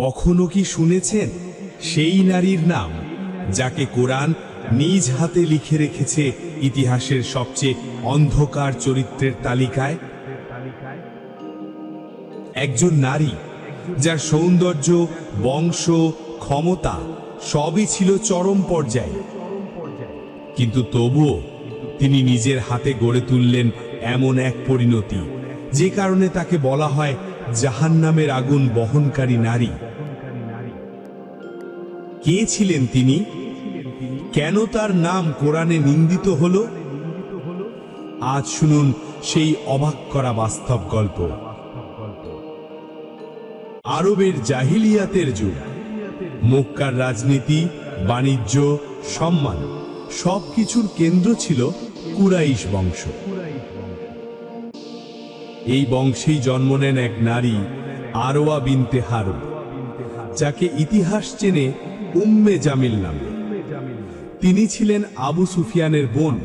কখনো কি শুনেছেন? সেই নারীর নাম, যাকে কোরআন নিজ হাতে লিখে রেখেছে ইতিহাসের সবচেয়ে অন্ধকার চরিত্রের তালিকায়? একজন নারী, যার সৌন্দর্য, বংশ, ক্ষমতা সবই ছিল চরম পর্যায়ে। কিন্তু তবুও তিনি নিজের হাতে গড়ে তুললেন এমন এক পরিণতি, যে কারণে তাকে বলা হয় জাহান্নামের আগুন বহনকারী নারী। কে ছিলেন তিনি? কেন তার নাম কোরআনে নিন্দিত হলো? আজ শুনুন সেই অবাক করা বাস্তব গল্প। আরবের জাহিলিয়াতের যুগ। মক্কার রাজনীতি, বাণিজ্য, সম্মান সবকিছুর কেন্দ্র ছিল কুরাইশ বংশ। এই বংশেই জন্ম নেন এক নারী, আরোয়া বিনতে হারুন। যাকে ইতিহাস চেনে উম্মে জামিল নামে। তিনি ছিলেন আবু সুফিয়ানের বোন,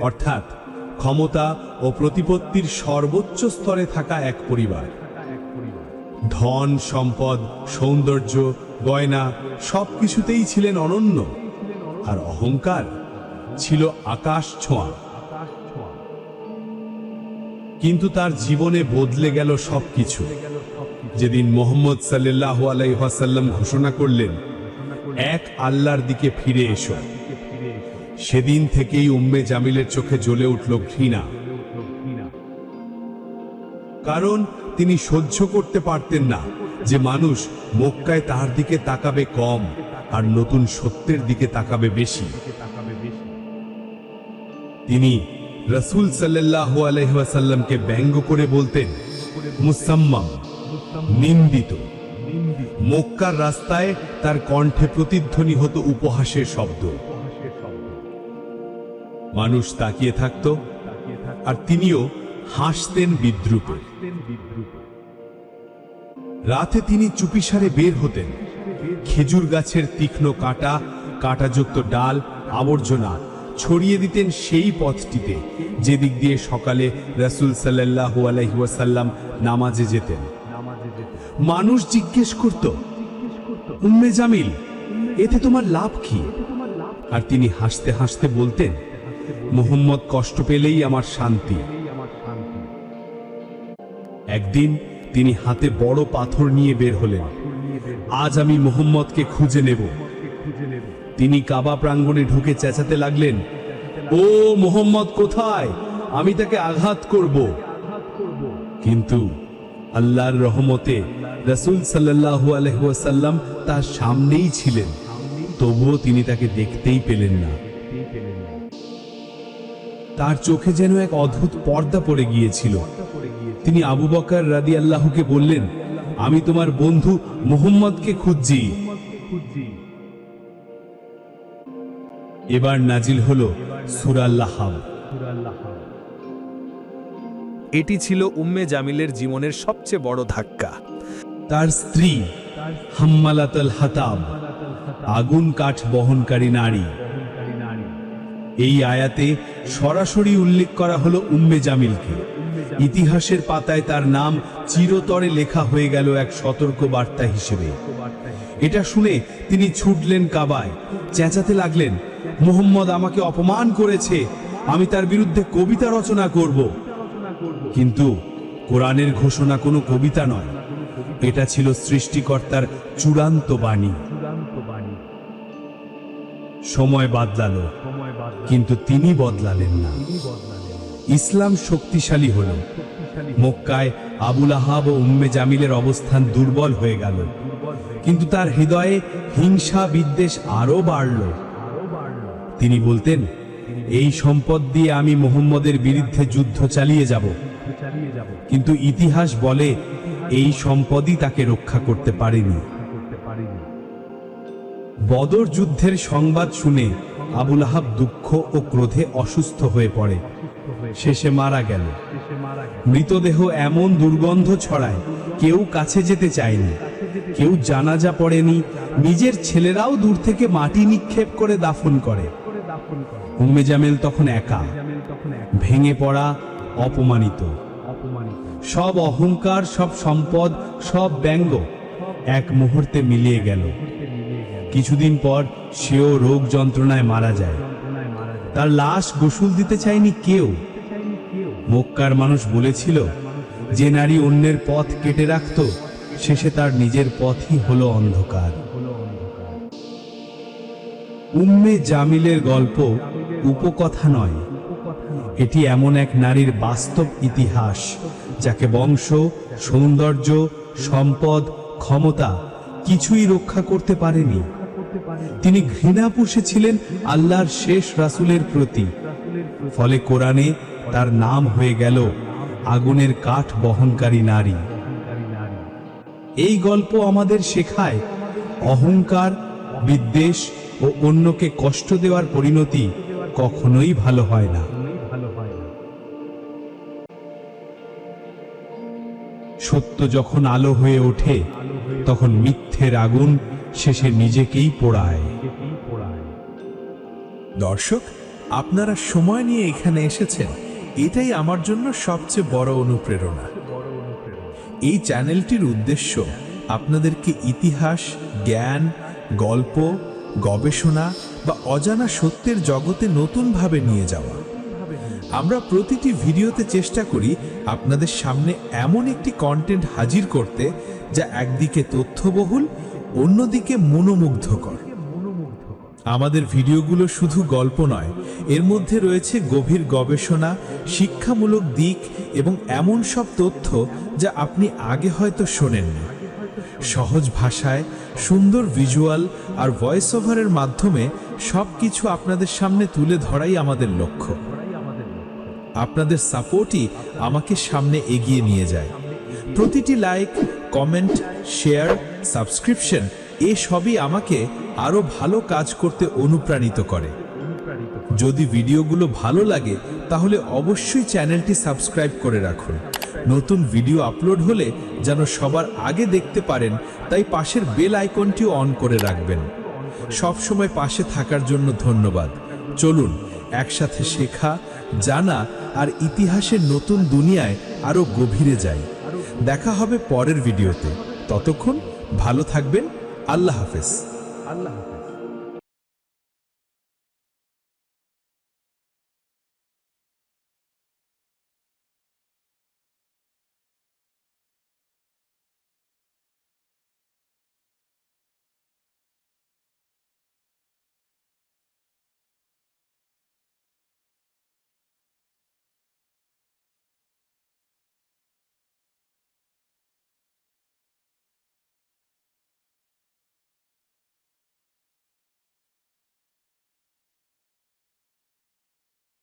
অর্থাৎ ক্ষমতা ও প্রতিপত্তির সর্বোচ্চ স্তরে থাকা এক পরিবার। ধন, সম্পদ, সৌন্দর্য, গয়না সবকিছুতেই ছিলেন অনন্য, আর অহংকার ছিল আকাশ ছোঁয়া। কিন্তু তার জীবনে বদলে গেল সব সবকিছু। যেদিন মোহাম্মদ সাল্লাহ আলাইহাসাল্লাম ঘোষণা করলেন, এক আল্লাহর দিকে ফিরে এসো। সেদিন থেকেই উম্মে জামিলের চোখে জ্বলে উঠল ঘৃণা। কারণ তিনি সহ্য করতে পারতেন না যে মানুষ মক্কায় তার দিকে তাকাবে কম আর নতুন সত্যের দিকে তাকাবে বেশি। তিনি রসুল সাল্লাহ আলহাসাল্লামকে ব্যঙ্গ করে বলতেন, মুসাম্মাম। নিন্দিত। মক্কার রাস্তায় তার কণ্ঠে প্রতিধ্বনি হতো উপহাসের শব্দ। মানুষ তাকিয়ে থাকত আর তিনিও হাসতেন বিদ্রুপে। রাতে তিনি চুপিসারে বের হতেন। খেজুর গাছের তীক্ষ্ণ কাটা, কাটাযুক্ত ডাল, আবর্জনা ছড়িয়ে দিতেন সেই পথটিতে, যেদিক দিয়ে সকালে রাসূল সাল্লাল্লাহু আলাইহি ওয়াসাল্লাম নামাজে যেতেন। মানুষ জিজ্ঞেস করত, উম্মে জামিল, এতে তোমার লাভ কি? আর তিনি হাসতে হাসতে বলতেন, মোহাম্মদ কষ্ট পেলেই আমার শান্তি। একদিন তিনি হাতে বড় পাথর নিয়ে বের হলেন, আজ আমি মোহাম্মদকে খুঁজে নেব। তিনি কাবা প্রাঙ্গণে ঢুকে চেঁচাতে লাগলেন, ও মোহাম্মদ কোথায়? আমি তাকে আঘাত করব। কিন্তু আল্লাহর রহমতে রসুল সাল্লাহু আলহাসাল্লাম তার সামনেই ছিলেন। তবুও তিনি তাকে দেখতেই পেলেন না। তার চোখে যেন এক অদ্ভুত পর্দা পড়ে গিয়েছিল। তিনি আবু বকার রাদি আল্লাহকে বললেন, আমি তোমার বন্ধু মোহাম্মদকে খুঁজছি। এবার নাজিল হল সুরাল্লাহাব এটি ছিল উম্মে জামিলের জীবনের সবচেয়ে বড় ধাক্কা। তার স্ত্রী হাম্মালাতাল হাতাব, আগুন কাঠ বহনকারী নারী। এই আয়াতে সরাসরি উল্লেখ করা হলো উম্মে জামিলকে। ইতিহাসের পাতায় তার নাম চিরতরে লেখা হয়ে গেল এক সতর্ক বার্তা হিসেবে। এটা শুনে তিনি ছুটলেন কাবায়, চেঁচাতে লাগলেন, মোহাম্মদ আমাকে অপমান করেছে, আমি তার বিরুদ্ধে কবিতা রচনা করব। কিন্তু কোরআনের ঘোষণা কোনো কবিতা নয়। এটা ছিল সৃষ্টিকর্তার চূড়ান্ত বাণী। সময় বদলালো, কিন্তু তিনি বদলালেন না। ইসলাম শক্তিশালী হল। মক্কায় আবুল আহাব ও উম্মে জামিলের অবস্থান দুর্বল হয়ে গেল। কিন্তু তার হৃদয়ে হিংসা বিদ্বেষ আরও বাড়ল। তিনি বলতেন, এই সম্পদ দিয়ে আমি মোহাম্মদের বিরুদ্ধে যুদ্ধ চালিয়ে যাব। কিন্তু ইতিহাস বলে এই সম্পদই তাকে রক্ষা করতে পারেনি। বদর যুদ্ধের সংবাদ শুনে আবুল আহাব দুঃখ ও ক্রোধে অসুস্থ হয়ে পড়ে। শেষে মারা গেল। মৃতদেহ এমন দুর্গন্ধ ছড়ায়, কেউ কাছে যেতে চায়নি। কেউ জানাজা পড়েনি। নিজের ছেলেরাও দূর থেকে মাটি নিক্ষেপ করে দাফন করে। উম্মে জামেল তখন একা। ভেঙে পড়া, অপমানিত। সব অহংকার, সব সম্পদ, সব ব্যঙ্গ এক মুহূর্তে মিলিয়ে গেল। কিছুদিন পর সেও রোগ যন্ত্রণায় মারা যায়। তার লাশ গোসল দিতে চায়নি কেউ। মক্কার মানুষ বলেছিল, যে নারী অন্যের পথ কেটে রাখত, শেষে তার নিজের পথই হলো অন্ধকার। উম্মে জামিলের গল্প উপকথা নয়। এটি এমন এক নারীর বাস্তব ইতিহাস। যাকে বংশ, সৌন্দর্য, সম্পদ, ক্ষমতা কিছুই রক্ষা করতে পারেনি। তিনি ঘৃণা পুষেছিলেন আল্লাহর শেষ রাসুলের প্রতি। ফলে কোরআনে তার নাম হয়ে গেল আগুনের কাঠ বহনকারী নারী। এই গল্প আমাদের শেখায় অহংকার, বিদ্বেষ ও অন্যকে কষ্ট দেওয়ার পরিণতি কখনোই ভালো হয় না। সত্য যখন আলো হয়ে ওঠে, তখন মিথ্যের আগুন শেষে নিজেকেই পোড়ায়। দর্শক, আপনারা সময় নিয়ে এখানে এসেছেন। এটাই আমার জন্য সবচেয়ে বড় অনুপ্রেরণা। এই চ্যানেলটির উদ্দেশ্য, আপনাদেরকে ইতিহাস, জ্ঞান, গল্প, গবেষণা বা অজানা সত্যের জগতে নতুনভাবে নিয়ে যাওয়া। আমরা প্রতিটি ভিডিওতে চেষ্টা করি আপনাদের সামনে এমন একটি কন্টেন্ট হাজির করতে যা একদিকে তথ্যবহুল, অন্যদিকে মনোমুগ্ধকর। আমাদের ভিডিওগুলো শুধু গল্প নয়, এর মধ্যে রয়েছে গভীর গবেষণা, শিক্ষামূলক দিক এবং এমন সব তথ্য যা আপনি আগে হয়তো শোনেননি। সহজ ভাষায়, সুন্দর ভিজুয়াল আর ভয়েস ওভারের মাধ্যমে সব কিছু আপনাদের সামনে তুলে ধরাই আমাদের লক্ষ্য। আপনাদের সাপোর্টই আমাকে সামনে এগিয়ে নিয়ে যায়। প্রতিটি লাইক, কমেন্ট, শেয়ার, সাবস্ক্রিপশন এসবই আমাকে আরও ভালো কাজ করতে অনুপ্রাণিত করে। যদি ভিডিওগুলো ভালো লাগে, তাহলে অবশ্যই চ্যানেলটি সাবস্ক্রাইব করে রাখুন। নতুন ভিডিও আপলোড হলে যেন সবার আগে দেখতে পারেন, তাই পাশের বেল আইকনটিও অন করে রাখবেন। সবসময় পাশে থাকার জন্য ধন্যবাদ। চলুন একসাথে শেখা, জানা আর ইতিহাসের নতুন দুনিয়ায় আরও গভীরে যাই। দেখা হবে পরের ভিডিওতে। ততক্ষণ ভালো থাকবেন। আল্লাহ হাফেজ। আল্লাহ হাফেজ।